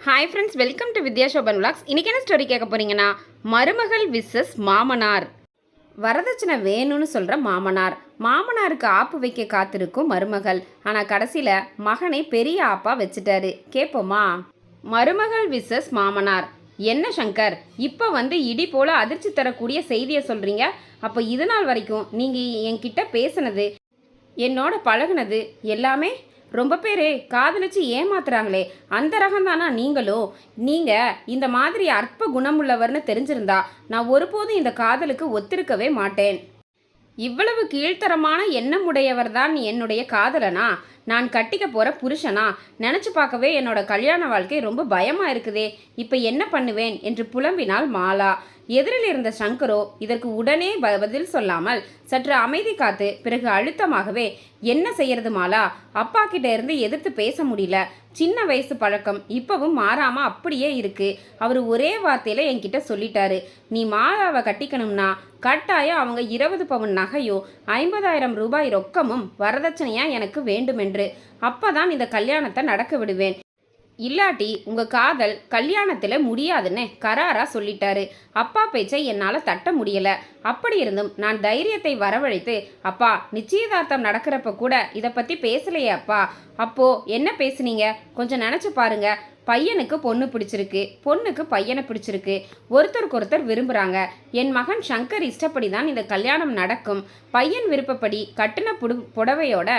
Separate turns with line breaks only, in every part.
Hi friends welcome to Vidya Sobhan vlogs இன்றைக்கி என்ன story கேட்க போகிறீங்கன்னா மருமகள் விசஸ் மாமனார். வரதட்சணை வேணும்னு சொல்கிற மாமனார். மாமனாருக்கு ஆப்பு வைக்க காத்திருக்கும் மருமகள். ஆனால் கடைசியில் மகனை பெரிய ஆப்பா வச்சுட்டாரு. கேட்போமா மருமகள் விசஸ் மாமனார். என்ன சங்கர் இப்போ வந்து இடி போல அதிர்ச்சி தரக்கூடிய செய்தியை சொல்கிறீங்க அப்போ இது நாள் வரைக்கும் நீங்கள் என்கிட்ட பேசுனது என்னோட பழகுனது எல்லாமே ரொம்ப பேர் காதலிச்சு ஏமாத்துறாங்களே. அந்த ரகம் தானா நீங்களும் நீங்கள் இந்த மாதிரி அற்ப குணமுள்ளவர்னு தெரிஞ்சிருந்தா நான் ஒருபோதும் இந்த காதலுக்கு ஒத்திருக்கவே மாட்டேன். இவ்வளவு கீழ்த்தரமான எண்ணமுடையவர் தான் என்னுடைய காதலனா? நான் கட்டிக்க போகிற புருஷனா? நினச்சி பார்க்கவே என்னோட கல்யாண வாழ்க்கை ரொம்ப பயமாக இருக்குதே. இப்போ என்ன பண்ணுவேன்? என்று புலம்பினாள் மாலா. எதிரில் இருந்த சங்கரோ இதற்கு உடனே பதில் சொல்லாமல் சற்று அமைதி காத்து பிறகு அழுத்தமாகவே என்ன செய்யறது மாலா? அப்பா கிட்ட இருந்து எதிர்த்து பேச முடியல. சின்ன வயசு பழக்கம். இப்பவும் மாறாம அப்படியே இருக்கு. அவர் ஒரே வார்த்தையில என்கிட்ட சொல்லிட்டாரு. நீ மாலாவை கட்டிக்கணும்னா கட்டாயம் அவங்க இருபது பவுன் நகையோ ஐம்பதாயிரம் ரூபாய் ரொக்கமும் வரதட்சணையா எனக்கு வேண்டுமென்று. அப்பதான் இந்த கல்யாணத்தை நடக்க விடுவேன். இல்லாட்டி உங்கள் காதல் கல்யாணத்தில் முடியாதுன்னு கராரா சொல்லிட்டாரு. அப்பா பேச்சை என்னால் தட்ட முடியலை. அப்படி இருந்தும் நான் தைரியத்தை வரவழைத்து அப்பா நிச்சயதார்த்தம் நடக்கிறப்ப கூட இதை பற்றி பேசலையே அப்பா. அப்போது என்ன பேசுனீங்க? கொஞ்சம் நினச்சி பாருங்க. பையனுக்கு பொண்ணு பிடிச்சிருக்கு. பொண்ணுக்கு பையனை பிடிச்சிருக்கு. ஒருத்தருக்கு ஒருத்தர் விரும்புகிறாங்க என் மகன் சங்கர் இஷ்டப்படி தான் இந்த கல்யாணம் நடக்கும். பையன் விருப்பப்படி கட்டின புடு புடவையோட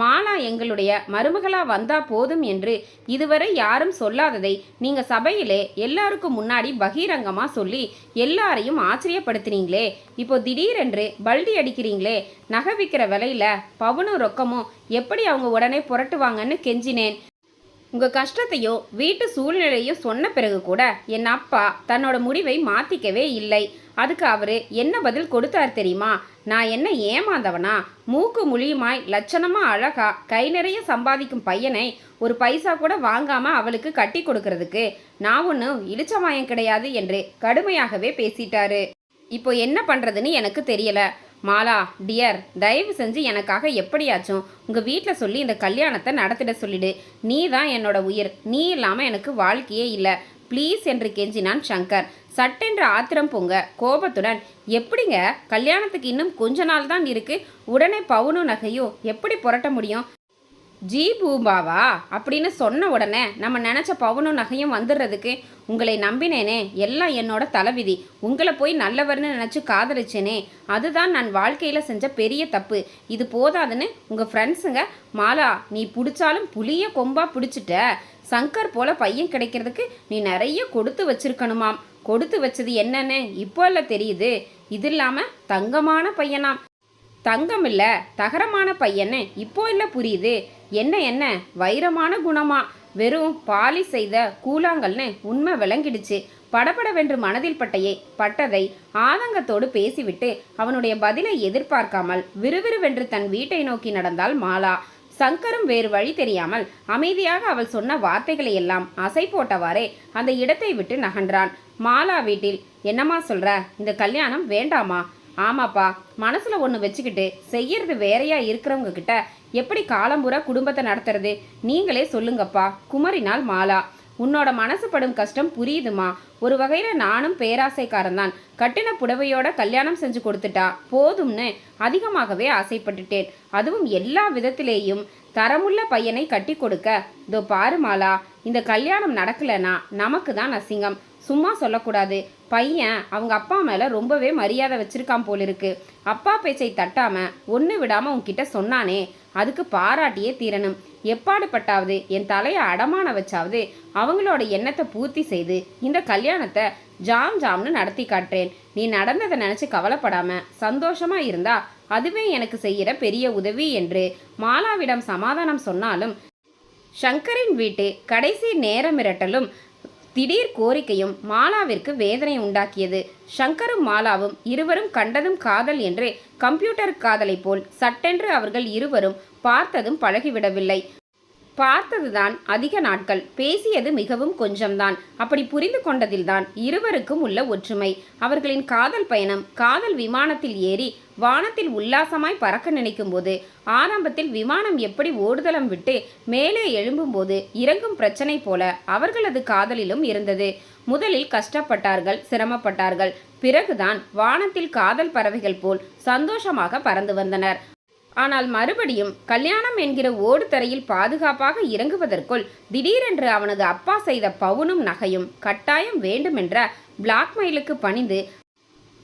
மாலா எங்களுடைய மருமகளா வந்தா போதும் என்று இதுவரை யாரும் சொல்லாததை நீங்க சபையிலே எல்லாருக்கும் முன்னாடி பகிரங்கமா சொல்லி எல்லாரையும் ஆச்சரியப்படுத்துனீங்களே இப்போ திடீரென்று பல்டி அடிக்கிறீங்களே. நகை விற்கிற விலையில பவுனும் ரொக்கமும் எப்படி அவங்க உடனே புரட்டுவாங்கன்னு கெஞ்சினேன். உங்கள் கஷ்டத்தையோ வீட்டு சூழ்நிலையோ சொன்ன பிறகு கூட என் அப்பா தன்னோட முடிவை மாற்றிக்கவே இல்லை. அதுக்கு அவரு என்ன பதில் கொடுத்தார் தெரியுமா? நான் என்ன ஏமாந்தவனா? மூக்கு முழியுமாய் லட்சணமா அழகா கை நிறைய சம்பாதிக்கும் பையனை ஒரு பைசா கூட வாங்காம அவளுக்கு கட்டி கொடுக்கறதுக்கு நான் ஒன்றும் இளிச்சமாயம் கிடையாது என்று கடுமையாகவே பேசிட்டாரு. இப்போ என்ன பண்றதுன்னு எனக்கு தெரியல. மாலா டியர் தயவு செஞ்சு எனக்காக எப்படியாச்சும் உங்கள் வீட்டில் சொல்லி இந்த கல்யாணத்தை நடத்திட சொல்லிடு. நீ தான் என்னோட உயிர். நீ இல்லாமல் எனக்கு வாழ்க்கையே இல்லை. ப்ளீஸ் என்று கெஞ்சினான் சங்கர். சட்டென்று ஆத்திரம் பொங்க. கோபத்துடன். எப்படிங்க? கல்யாணத்துக்கு இன்னும் கொஞ்ச நாள் தான் இருக்கு. உடனே பவுனும் நகையும் எப்படி புரட்ட முடியும்? ஜி பூபாவா அப்படின்னு சொன்ன உடனே நம்ம நினச்ச பவனும் நகையும் வந்துடுறதுக்கு உங்களை நம்பினேனே. எல்லாம் என்னோட தலைவிதி. உங்களை போய் நல்லவர்னு நினச்சி காதலிச்சேனே. அதுதான் நான் வாழ்க்கையில் செஞ்ச பெரிய தப்பு. இது போதாதுன்னு உங்கள் ஃப்ரெண்ட்ஸுங்க மாலா நீ பிடிச்சாலும் புளிய கொம்பா பிடிச்சிட்ட. சங்கர் போல பையன் கிடைக்கிறதுக்கு நீ நிறைய கொடுத்து வச்சிருக்கணுமாம். கொடுத்து வச்சது என்னன்னு இப்போ இல்லை தெரியுது. இது இல்லாமல் தங்கமான பையனாம். தங்கம் இல்லை தகரமான பையன்னு இப்போ இல்லை புரியுது. என்ன என்ன? வைரமான குணமா? வெறும் பாலி செய்த கூழாங்கல்னு உண்மை விளங்கிடுச்சு. படபடவென்று மனதில் பட்டையே பட்டதை ஆதங்கத்தோடு பேசிவிட்டு அவனுடைய பதிலை எதிர்பார்க்காமல் விறுவிறுவென்று தன் வீட்டை நோக்கி நடந்தாள் மாலா. சங்கரும் வேறு வழி தெரியாமல் அமைதியாக அவள் சொன்ன வார்த்தைகளை எல்லாம் அசை போட்டவாறே அந்த இடத்தை விட்டு நகன்றான். மாலா வீட்டில் என்னம்மா சொல்ற? இந்த கல்யாணம் வேண்டாமா? ஆமாப்பா. மனசுல ஒன்று வச்சுக்கிட்டு செய்யறது வேறையா இருக்கிறவங்க கிட்ட எப்படி காலம்புற குடும்பத்தை நடத்துறது? நீங்களே சொல்லுங்கப்பா. குமரினால் மாலா. உன்னோட மனசு படும் கஷ்டம் புரியுதுமா? ஒரு வகையில் நானும் பேராசைக்காரன் தான். கட்டின புடவையோட கல்யாணம் செஞ்சு கொடுத்துட்டா போதும்னு அதிகமாகவே ஆசைப்பட்டுட்டேன். அதுவும் எல்லா விதத்திலேயும். தரமுள்ள பையனை கட்டி கொடுக்க. இதோ பாரு மாலா. இந்த கல்யாணம் நடக்கலைன்னா நமக்கு தான் அசிங்கம். சும்மா சொல்லக்கூடாது. பையன் அவங்க அப்பா மேலே ரொம்பவே மரியாதை வச்சிருக்கான் போலிருக்கு. அப்பா பேச்சை தட்டாம ஒன்று விடாம உன்கிட்ட சொன்னானே. அதுக்கு பாராட்டியே தீரணும். எப்பாடுபட்டாவது என் தலையை அடமான வச்சாவது அவங்களோட எண்ணத்தை பூர்த்தி செய்து இந்த கல்யாணத்தை ஜாம் ஜாம்னு நடத்தி காட்டுறேன். நீ நடந்ததை நினச்சி கவலைப்படாம சந்தோஷமா இருந்தா அதுவே எனக்கு செய்கிற பெரிய உதவி என்று மாலாவிடம் சமாதானம் சொன்னாலும் சங்கரின் வீட்டு கடைசி நேர மிரட்டலும் திடீர் கோரிக்கையும் மாலாவிற்கு வேதனை உண்டாக்கியது. ஷங்கரும் மாலாவும் இருவரும் கண்டதும் காதல் என்று கம்ப்யூட்டர் காதலை போல் சட்டென்று அவர்கள் இருவரும் பார்த்ததும் பழகிவிடவில்லை. பார்த்ததுதான் அதிக நாட்கள். பேசியது மிகவும் கொஞ்சம்தான். அப்படி புரிந்து கொண்டதில்தான் இருவருக்கும் உள்ள ஒற்றுமை. அவர்களின் காதல் பயணம் காதல் விமானத்தில் ஏறி வானத்தில் உல்லாசமாய் பறக்க நினைக்கும்போது ஆரம்பத்தில் விமானம் எப்படி ஓடுதளம் விட்டு மேலே எழும்பும்போது இறங்கும் பிரச்சனை போல அவர்களது காதலிலும் இருந்தது. முதலில் கஷ்டப்பட்டார்கள் சிரமப்பட்டார்கள். பிறகுதான் வானத்தில் காதல் பறவைகள் போல் சந்தோஷமாக பறந்து வந்தனர். ஆனால் மறுபடியும் கல்யாணம் என்கிற ஓடுதரையில் பாதுகாப்பாக இறங்குவதற்குள் திடீரென்று அவனது அப்பா செய்த பவுனும் நகையும் கட்டாயம் வேண்டுமென்ற பிளாக்மெயிலுக்கு பணிந்து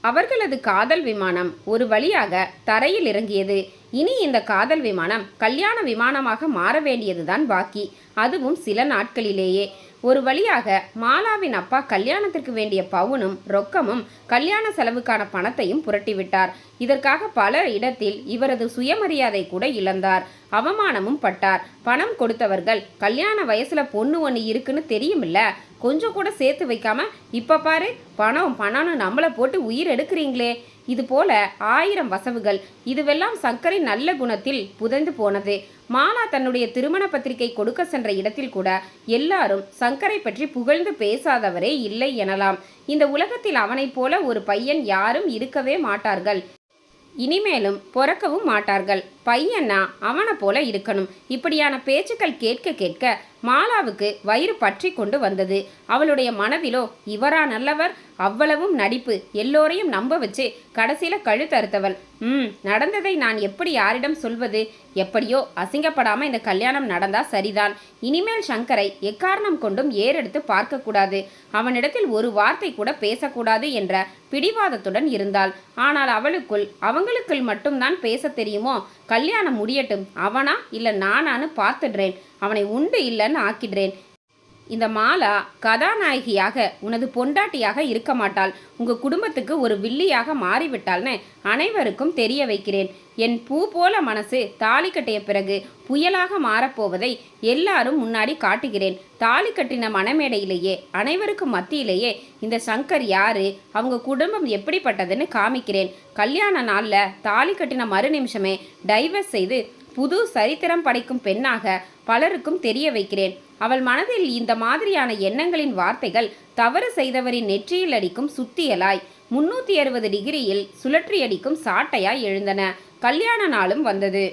அவர்களது காதல் விமானம் ஒரு வழியாக தரையில் இறங்கியது. இனி இந்த காதல் விமானம் கல்யாண விமானமாக மாற வேண்டியதுதான் பாக்கி. அதுவும் சில நாட்களிலேயே. ஒரு வழியாக மாலாவின் அப்பா கல்யாணத்திற்கு வேண்டிய பவுனும் ரொக்கமும் கல்யாண செலவுக்கான பணத்தையும் புரட்டிவிட்டார். இதற்காக பல இடத்தில் இவரது சுயமரியாதை கூட இழந்தார். அவமானமும் பட்டார். பணம் கொடுத்தவர்கள் கல்யாண வயசுல பொண்ணு ஒன்று இருக்குன்னு தெரியுமில்ல? கொஞ்சம் கூட சேர்த்து வைக்காம இப்ப பாரு பணம் பணம்னு நம்மளை போட்டு உயிர் எடுக்கிறீங்களே. இதுபோல ஆயிரம் வசவுகள் இதுவெல்லாம் சங்கரை நல்ல குணத்தில் புதைந்து போனது. மாலா தன்னுடைய திருமண பத்திரிகை கொடுக்க சென்ற இடத்தில் கூட எல்லாரும் சங்கரை பற்றி புகழ்ந்து பேசாதவரே இல்லை எனலாம். இந்த உலகத்தில் அவனைப் போல ஒரு பையன் யாரும் இருக்கவே மாட்டார்கள். இனிமேலும் பிறக்கவும் மாட்டார்கள். பையன்னா அவனை போல இருக்கணும். இப்படியான பேச்சுக்கள் கேட்க கேட்க மாலாவுக்கு வயிறு பற்றி கொண்டு வந்தது. அவளுடைய மனதிலோ இவரா நல்லவர்? அவ்வளவும் நடிப்பு. எல்லோரையும் நம்ப வச்சு கடைசியில கழுத்தறுத்தவள் ம் நடந்ததை நான் எப்படி யாரிடம் சொல்வது? எப்படியோ அசிங்கப்படாம இந்த கல்யாணம் நடந்தா சரிதான். இனிமேல் சங்கரை எக்காரணம் கொண்டும் ஏறெடுத்து பார்க்கக்கூடாது. அவனிடத்தில் ஒரு வார்த்தை கூட பேசக்கூடாது என்ற பிடிவாதத்துடன் இருந்தாள். ஆனால் அவளுக்குள் அவங்களுக்குள் மட்டும்தான் பேச தெரியுமோ? கல்யாணம் முடியட்டும். அவனா இல்லை நானான்னு பார்த்துடுறேன். அவனை உண்டு இல்லைன்னு ஆக்கிடுறேன். இந்த மாலா கதாநாயகியாக உனது பொண்டாட்டியாக இருக்க மாட்டாள். உங்க குடும்பத்துக்கு ஒரு வில்லியாக மாறிவிட்டாள்னு அனைவருக்கும் தெரிய வைக்கிறேன். என் பூ போல மனசு தாலி கட்டிய பிறகு புயலாக மாறப்போவதை எல்லாரும் முன்னாடி காட்டுகிறேன். தாலி கட்டின மணமேடையிலேயே அனைவருக்கும் மத்தியிலேயே இந்த சங்கர் யாரு அவங்க குடும்பம் எப்படிப்பட்டதுன்னு காமிக்கிறேன். கல்யாண நாளில் தாலி கட்டின மறு நிமிஷமே டைவர்ஸ் செய்து புது சரித்திரம் படைக்கும் பெண்ணாக பலருக்கும் தெரிய வைக்கிறேன். அவள் மனதில் இந்த மாதிரியான எண்ணங்களின் வார்த்தைகள் தவறு செய்தவரின் நெற்றியில் அடிக்கும் சுத்தியலாய் முன்னூற்றி அறுபது டிகிரியில் சுழற்றி அடிக்கும் சாட்டையாய் எழுந்தன. கல்யாண நாளும் வந்தது.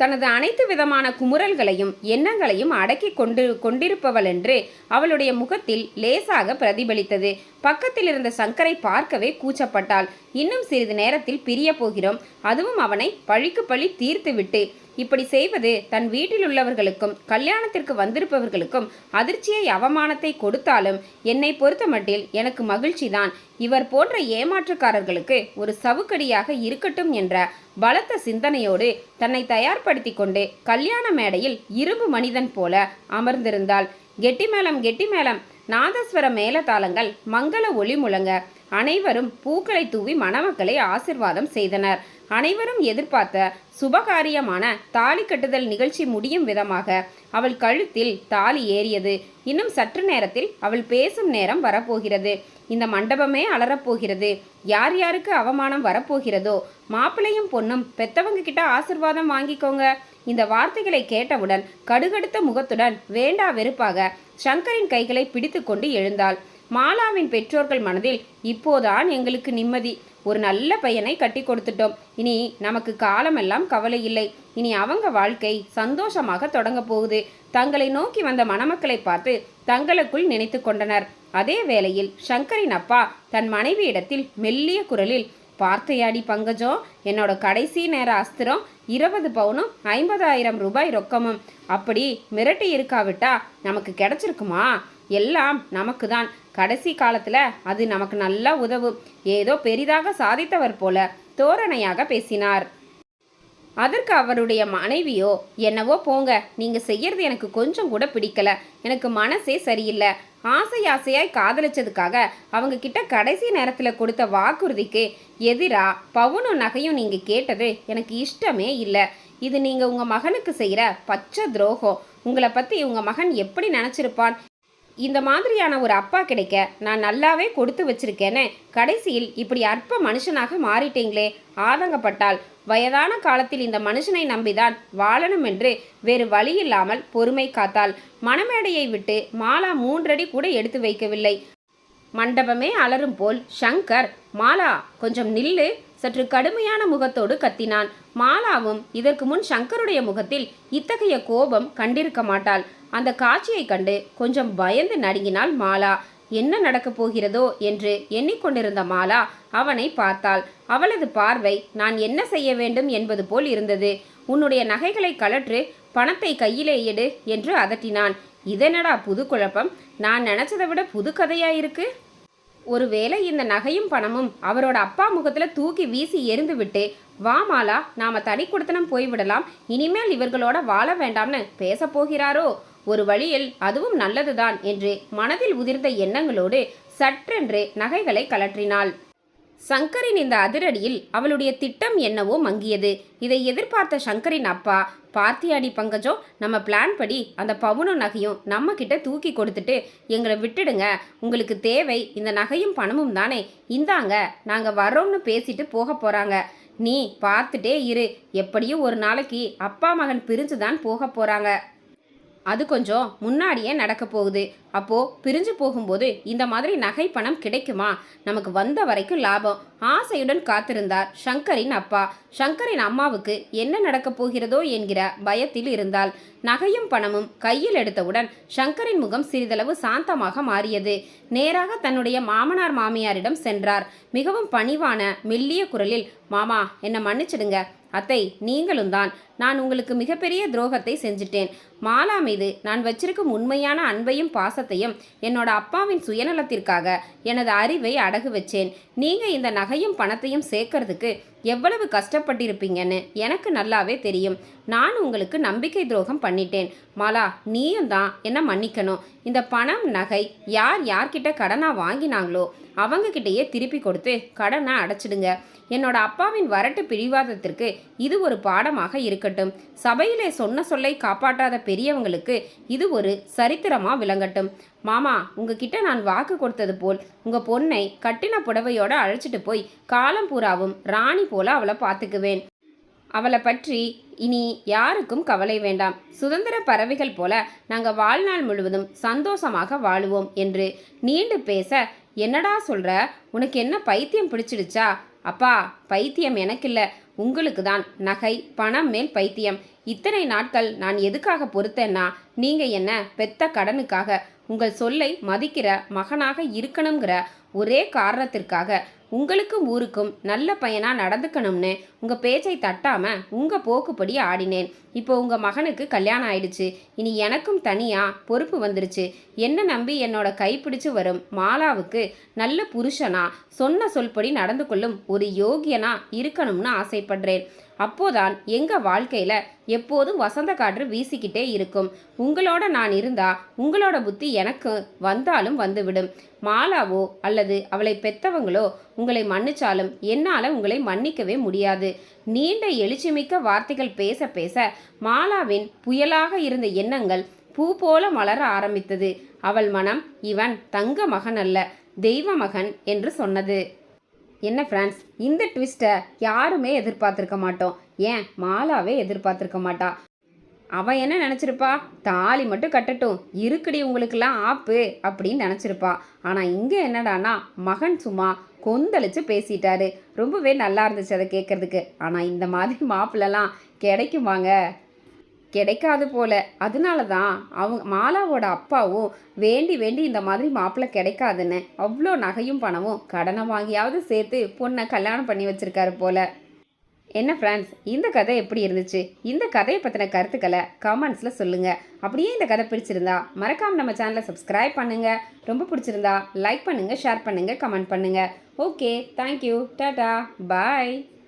தனது அனைத்து விதமான குமுறல்களையும் எண்ணங்களையும் அடக்கி கொண்டு கொண்டிருப்பவள் என்று அவளுடைய முகத்தில் லேசாக பிரதிபலித்தது. பக்கத்தில் இருந்த சங்கரை பார்க்கவே கூச்சப்பட்டாள். இன்னும் சிறிது நேரத்தில் பிரிய போகிறோம். அதுவும் அவனை பழிக்கு பழி தீர்த்துவிட்டு. இப்படி செய்வது தன் வீட்டில் உள்ளவர்களுக்கும் கல்யாணத்திற்கு வந்திருப்பவர்களுக்கும் அதிர்ச்சியை அவமானத்தை கொடுத்தாலும் என்னை பொறுத்தமட்டில் எனக்கு மகிழ்ச்சிதான். இவர் போன்ற ஏமாற்றுக்காரர்களுக்கு ஒரு சவுக்கடியாக இருக்கட்டும் என்ற பலத்த சிந்தனையோடு தன்னை தயார்படுத்தி கொண்டு கல்யாண மேடையில் இரும்பு மனிதன் போல அமர்ந்திருந்தாள். கெட்டி மேளம் கெட்டி மேளம் நாதஸ்வர மேலதாளங்கள் மங்கள ஒளி முழங்க. அனைவரும் பூக்களை தூவி மணமக்களை ஆசிர்வாதம் செய்தனர். அனைவரும் எதிர்பார்த்த சுபகாரியமான தாலி கட்டுதல் நிகழ்ச்சி முடியும் விதமாக அவள் கழுத்தில் தாலி ஏறியது. இன்னும் சற்று நேரத்தில் அவள் பேசும் நேரம் வரப்போகிறது. இந்த மண்டபமே அலறப்போகிறது. யார் யாருக்கு அவமானம் வரப்போகிறதோ மாப்பிள்ளையும் பொண்ணும் பெத்தவங்க கிட்ட ஆசிர்வாதம் வாங்கிக்கோங்க. இந்த வார்த்தைகளை கேட்டவுடன் கடுகடுத்த முகத்துடன் வேண்டா வெறுப்பாக சங்கரின் கைகளை பிடித்துக்கொண்டு எழுந்தாள். மாலாவின் பெற்றோர்கள் மனதில் இப்போதான் எங்களுக்கு நிம்மதி. ஒரு நல்ல பையனை கட்டி கொடுத்துட்டோம். இனி நமக்கு காலமெல்லாம் கவலை இல்லை. இனி அவங்க வாழ்க்கை சந்தோஷமாக தொடங்க போகுது. தங்களை நோக்கி வந்த மணமக்களை பார்த்து தங்களுக்குள் நினைத்து கொண்டனர். அதே வேளையில் சங்கரின் அப்பா தன் மனைவியிடத்தில் மெல்லிய குரலில் பார்த்தையாடி பங்கஜம் என்னோட கடைசி நேர அஸ்திரம் இருபது பவுனும் ஐம்பதாயிரம் ரூபாய் ரொக்கமும். அப்படி மிரட்டி இருக்காவிட்டா நமக்கு கிடைச்சிருக்குமா? எல்லாம் நமக்கு தான் கடைசி காலத்தில் அது நமக்கு நல்லா உதவும் ஏதோ பெரிதாக சாதித்தவர் போல தோரணையாக பேசினார். அதற்கு அவருடைய மனைவியோ என்னவோ போங்க நீங்கள் செய்யறது எனக்கு கொஞ்சம் கூட பிடிக்கல. எனக்கு மனசே சரியில்லை. ஆசை ஆசையாய் காதலிச்சதுக்காக அவங்க கிட்ட கடைசி நேரத்தில் கொடுத்த வாக்குறுதிக்கு எதிராக பவுனும் நகையும் நீங்கள் கேட்டது எனக்கு இஷ்டமே இல்லை. இது நீங்கள் உங்கள் மகனுக்கு செய்கிற பச்சை துரோகம். உங்களை பற்றி உங்கள் மகன் எப்படி நினச்சிருப்பான்? இந்த மாதிரியான ஒரு அப்பா கிடைக்க நான் நல்லாவே கொடுத்து வச்சிருக்கேன்னு கடைசியில் இப்படி அற்ப மனுஷனாக மாறிட்டீங்களே. ஆதங்கப்பட்டாள் வயதான காலத்தில் இந்த மனுஷனை நம்பிதான் வாழணும் என்று வேறு வழியில்லாமல் பொறுமை காத்தாள் மணமேடையை விட்டு மாலா மூன்றடி கூட எடுத்து வைக்கவில்லை. மண்டபமே அலரும் போல் ஷங்கர் மாலா கொஞ்சம் நில்லு. சற்று கடுமையான முகத்தோடு கத்தினான். மாலாவும் இதற்கு முன் சங்கருடைய முகத்தில் இத்தகைய கோபம் கண்டிருக்க மாட்டாள். அந்த காட்சியைக் கண்டு கொஞ்சம் பயந்து நடுங்கினாள் மாலா. என்ன நடக்கப் போகிறதோ என்று எண்ணிக்கொண்டிருந்த மாலா அவனை பார்த்தாள். அவளது பார்வை நான் என்ன செய்ய வேண்டும்? என்பது போல் இருந்தது. உன்னுடைய நகைகளை கழற்று பணத்தை கையிலே எடு என்று அதட்டினான். இதனடா புது குழப்பம். நான் நினைச்சதை விட புது கதையா இருக்கு? ஒருவேளை இந்த நகையும் பணமும் அவரோட அப்பா முகத்தில் தூக்கி வீசி எரிந்து விட்டு வா மாலா நாம தனி கொடுத்தனம் போய்விடலாம் இனிமேல் இவர்களோட வாழ வேண்டாம்னு பேசப்போகிறாரோ ஒரு வழியில் அதுவும் நல்லதுதான் என்று மனதில் உதிர்ந்த எண்ணங்களோடு சற்றென்று நகைகளை கலற்றினாள் சங்கரின் இந்த அதிரடியில் அவளுடைய திட்டம் என்னவோ மங்கியது. இதை எதிர்பார்த்த சங்கரின் அப்பா பார்த்தியாடி பங்கஜோ நம்ம பிளான் படி அந்த பவுனும் நகையும் நம்ம கிட்ட தூக்கி கொடுத்துட்டு எங்களை விட்டுடுங்க. உங்களுக்கு தேவை இந்த நகையும் பணமும் தானே. இந்தாங்க நாங்கள் வரோம்னு பேசிட்டு போக போறாங்க. நீ பார்த்துட்டே இரு. எப்படியும் ஒரு நாளைக்கு அப்பா மகன் பிரிஞ்சு தான் போக போறாங்க. அது கொஞ்சம் முன்னாடியே நடக்க போகுது. அப்போது பிரிஞ்சு போகும்போது இந்த மாதிரி நகை பணம் கிடைக்குமா? நமக்கு வந்த வரைக்கும் லாபம். ஆசையுடன் காத்திருந்தார் ஷங்கரின் அப்பா. ஷங்கரின் அம்மாவுக்கு என்ன நடக்கப் போகிறதோ என்கிற பயத்தில் இருந்தால் நகையும் பணமும் கையில் எடுத்தவுடன் ஷங்கரின் முகம் சிறிதளவு சாந்தமாக மாறியது. நேராக தன்னுடைய மாமனார் மாமியாரிடம் சென்றார். மிகவும் பணிவான மெல்லிய குரலில் மாமா என்னை மன்னிச்சிடுங்க. அத்தை நீங்களும் தான் நான் உங்களுக்கு மிகப்பெரிய துரோகத்தை செஞ்சிட்டேன். மாலா மீது நான் வச்சிருக்கும் உண்மையான அன்பையும் பாசத்தையும் என்னோட அப்பாவின் சுயநலத்திற்காக எனது அறிவை அடகு வச்சேன். நீங்கள் இந்த நகையும் பணத்தையும் சேர்க்கறதுக்கு எவ்வளவு கஷ்டப்பட்டிருப்பீங்கன்னு எனக்கு நல்லாவே தெரியும். நான் உங்களுக்கு நம்பிக்கை துரோகம் பண்ணிட்டேன். மாலா நீயும் தான் என்ன மன்னிக்கணும். இந்த பணம் நகை யார் யார்கிட்ட கடனாக வாங்கினாங்களோ அவங்கக்கிட்டேயே திருப்பி கொடுத்து கடனை அடைச்சிடுங்க. என்னோட அப்பாவின் வரட்டு பிடிவாதத்திற்கு இது ஒரு பாடமாக இருக்கட்டும். சபையிலே சொன்ன சொல்லை காப்பாற்றாத பெரியவங்களுக்கு இது ஒரு சரித்திரமா விளங்கட்டும். மாமா உங்ககிட்ட நான் வாக்கு கொடுத்தது போல் உங்க பொண்ணை கட்டின புடவையோட அழைச்சிட்டு போய் காலம் பூராவும் ராணி போல அவளை பார்த்துக்குவேன். அவளை பற்றி இனி யாருக்கும் கவலை வேண்டாம். சுதந்திர பறவைகள் போல நாங்கள் வாழ்நாள் முழுவதும் சந்தோஷமாக வாழுவோம் என்று நீண்டு பேச என்னடா சொல்ற? உனக்கு என்ன பைத்தியம் பிடிச்சிடுச்சா? அப்பா பைத்தியம் எனக்கில்ல. உங்களுக்கு தான் நகை பணம் மேல் பைத்தியம். இத்தனை நாட்கள் நான் எதுக்காக பொறுத்தேன்னா நீங்கள் என்ன பெத்த கடனுக்காக உங்கள் சொல்லை மதிக்கிற மகனாக இருக்கணுங்கிற ஒரே காரணத்திற்காக. உங்களுக்கும் ஊருக்கும் நல்ல பையனாக நடந்துக்கணும்னு உங்கள் பேச்சை தட்டாமல் உங்கள் போக்குப்படி ஆடினேன். இப்போ உங்கள் மகனுக்கு கல்யாணம் ஆயிடுச்சு. இனி எனக்கும் தனியாக பொறுப்பு வந்துருச்சு. என்ன நம்பி என்னோட கைப்பிடிச்சு வரும் மாலாவுக்கு நல்ல புருஷனா சொன்ன சொல்படி நடந்து கொள்ளும் ஒரு யோகியனா இருக்கணும்னு ஆசைப்படுறேன். அப்போதான் எங்கள் வாழ்க்கையில் எப்போதும் வசந்த காற்று வீசிக்கிட்டே இருக்கும். உங்களோட நான் இருந்தா உங்களோட புத்தி எனக்கு வந்தாலும் வந்துவிடும். மாலாவோ அல்லது அவளை பெத்தவங்களோ உங்களை மன்னிச்சாலும் என்னால் உங்களை மன்னிக்கவே முடியாது. நீண்ட எழுச்சிமிக்க வார்த்தைகள் பேச பேச மாலாவின் புயலாக இருந்த எண்ணங்கள் பூ போல மலர ஆரம்பித்தது. அவள் மனம் இவன் தங்க மகன் அல்ல தெய்வ மகன் என்று சொன்னது. என்ன ஃப்ரெண்ட்ஸ் இந்த ட்விஸ்ட்டை யாருமே எதிர்பார்த்துருக்க மாட்டோம். ஏன்? மாலாவே எதிர்பார்த்துருக்க மாட்டா. அவன் என்ன நினச்சிருப்பா? தாலி மட்டும் கட்டட்டும். இருக்குடி உங்களுக்கெல்லாம் ஆப்பு அப்படின்னு நினச்சிருப்பா. ஆனால் இங்கே என்னடானா மகன் சும்மா கொந்தளிச்சு பேசிட்டாரு. ரொம்பவே நல்லா இருந்துச்சு அதை கேட்கறதுக்கு. ஆனால் இந்த மாதிரி மாப்பிள்ளலாம் கிடைக்குமாங்க? கிடைக்காது போல. அதனால தான் அவங்க மாலாவோட அப்பாவும் வேண்டி வேண்டி இந்த மாதிரி மாப்பிள்ளை கிடைக்காதுன்னு அவ்வளோ நகையும் பணமும் கடனை வாங்கியாவது சேர்த்து பொண்ணை கல்யாணம் பண்ணி வச்சிருக்காரு போல. என்ன ஃப்ரெண்ட்ஸ் இந்த கதை எப்படி இருந்துச்சு? இந்த கதையை பற்றின கருத்துக்களை கமெண்ட்ஸில் சொல்லுங்கள் அப்படியே இந்த கதை பிடிச்சிருந்தா மறக்காமல் நம்ம சேனலை சப்ஸ்கிரைப் பண்ணுங்கள் ரொம்ப பிடிச்சிருந்தா லைக் பண்ணுங்கள் ஷேர் பண்ணுங்கள் கமெண்ட் பண்ணுங்கள் ஓகே தேங்க்யூ டாடா பாய்